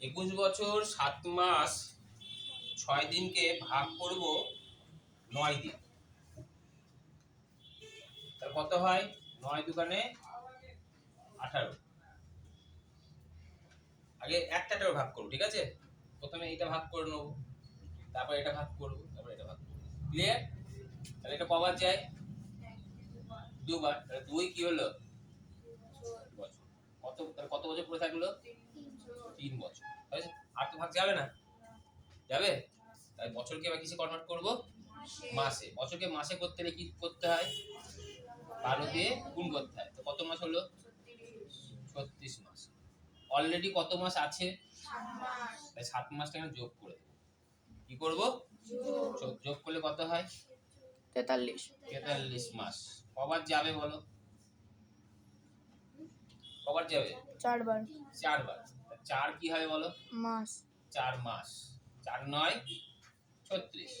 একুশ বছর, সাত মাস, ছয় দিনকে ভাগ করব নয় দিন। তার কত হয়? নয় দোকানে আঠারো। আগে একটা একটা ভাগ করব, ঠিক আছে? প্রথমে এটা ভাগ করে নেব, তারপর এটা ভাগ করব, তারপর এটা ভাগ করব। ক্লিয়ার তাহলে এটা কবার যায়? দুবার। তাহলে দুই কি হলো? কত তাহলে কত বছর পড়ে থাকল? তিন বছর। আর তো ভাগ যাবে না। যাবে? তাই বছরকে এবার কিসে কনভার্ট করব? মাসে। বছরকে মাসে করতে হলে কি করতে হয়? বারো দিয়ে গুণ করতে হয়। তো কত মাস হলো? ছত্রিশ মাস। অলরেডি কত মাস আছে? তাই সাত মাসটা এখানে যোগ করে দেবো। কি করব? যোগ- যোগ করলে কত হয়? তেতাল্লিশ। তেতাল্লিশ মাস। কবার যাবে বলো? কবার যাবে? চারবার। চারবার। চার কি হবে বলো? মাস। চার মাস। চার নয় ছত্রিশ।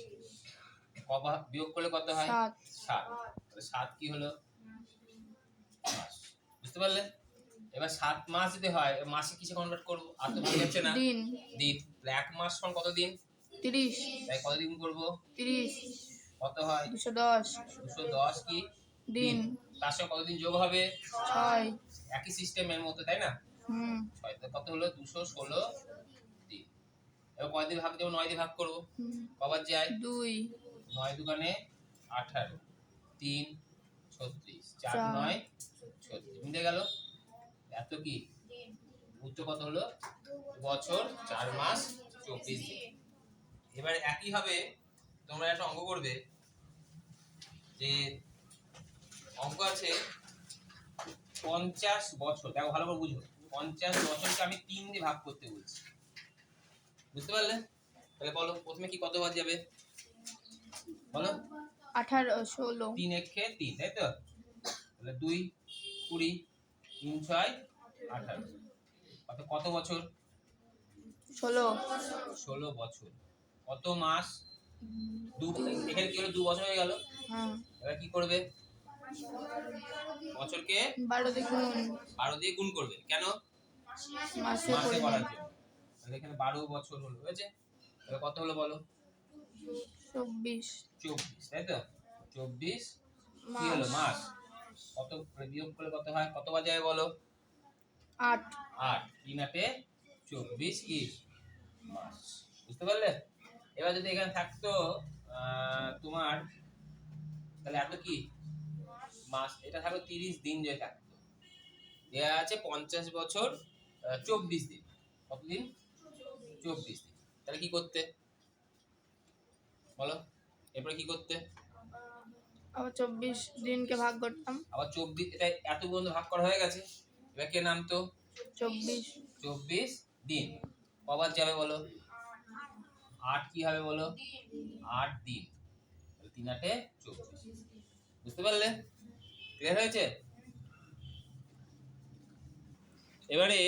কবার বিয়োগ করলে কত হয়? সাত। সাত। কি হলো? মাস। বুঝতে পারলে? এবার সাত মাস যদি হয় মাসে কিসে কনভার্ট করব? আর তো ভাগ যাচ্ছে না। দিন। দিন। তাহলে এক মাস সমান কত দিন? তিরিশ। তাই কত দিন করব? তিরিশ। কত হয়? দুশো দশ। দুশো দশ কি? দিন। তার সঙ্গে কতদিন যোগ হবে? ছয়। একই সিস্টেমের মতো তাই না? হুম। কত হলো? দুশো ষোলো এবার কয় দিয়ে ভাগ দেবো? নয় দিয়ে ভাগ করব। কবার যায়? দুই। নয় দোকানে আঠারো। তিন ছত্রিশ। চার। নয় ছত্রিশ। মিটে গেল? এত কি? উত্তর কত হলো? বছর চার মাস চব্বিশ দিন। এবার একই ভাবে তোমরা একটা অঙ্ক করবে যে অঙ্ক আছে পঞ্চাশ বছর। দেখো ভালো করে বুঝো। পঞ্চাশ বছরকে আমি তিন দিয়ে ভাগ করতে বলছি। বুঝতে পারলে? তাহলে বলো প্রথমে কি কত বার যাবে? বলো। আঠারো ষোলো। তিন একে তিন তাই তো? তাহলে দুই কুড়ি তিন ছয় আঠারো। কত কত বছর? ষোলো। ষোলো বছর। কত মাস? দু এখানে কি হলো? দু বছর হয়ে গেল। হ্যাঁ। এবার কি করবে? বছরকে? বারো দেখুন বারো দিয়ে গুণ করবে। কেন? মাসে করার জন্য। তাহলে এখানে বারো বছর হলো হয়েছে? তাহলে কত হলো বলো? চব্বিশ। চব্বিশ তাই তো? চব্বিশ কি হলো? মাস। কত বিয়োগ করলে কত হয়? কত বাজায় বলো? আট। আট। তিন আটে চব্বিশ কি? মাস। বুঝতে পারলে? এবার যদি এখানে থাকতো তোমার তাহলে এত কি? মাস এটা থাকল তিরিশ দিন যে থাকতো দেয়া আছে পঞ্চাশ বছর চব্বিশ দিন। কতদিন? চব্বিশ দিন। তাহলে কি করতে? বলো এরপরে কি করতে? আবার চব্বিশ দিনকে ভাগ করতাম। আবার চব্বিশ এটা এত পর্যন্ত ভাগ করা হয়ে গেছে? এবার কে নামতো? চব্বিশ। চব্বিশ দিন। কবার যাবে বলো? আট কি হবে বলো? আট দিন। তিন আটে চব্বিশ। বুঝতে পারলে? ক্লিয়ার হয়েছে? এবারে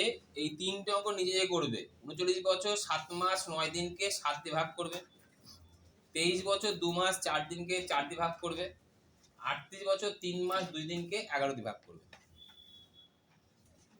এই তিনটে অঙ্ক নিজে যে করবে। উনচল্লিশ বছর, সাত মাস, নয় দিনকে সাত দিয়ে ভাগ করবে। তেইশ বছর, দু মাস, চার দিনকে চার দিয়ে ভাগ করবে। আটত্রিশ বছর, তিন মাস, দুই দিনকে এগারো দিয়ে ভাগ করবে।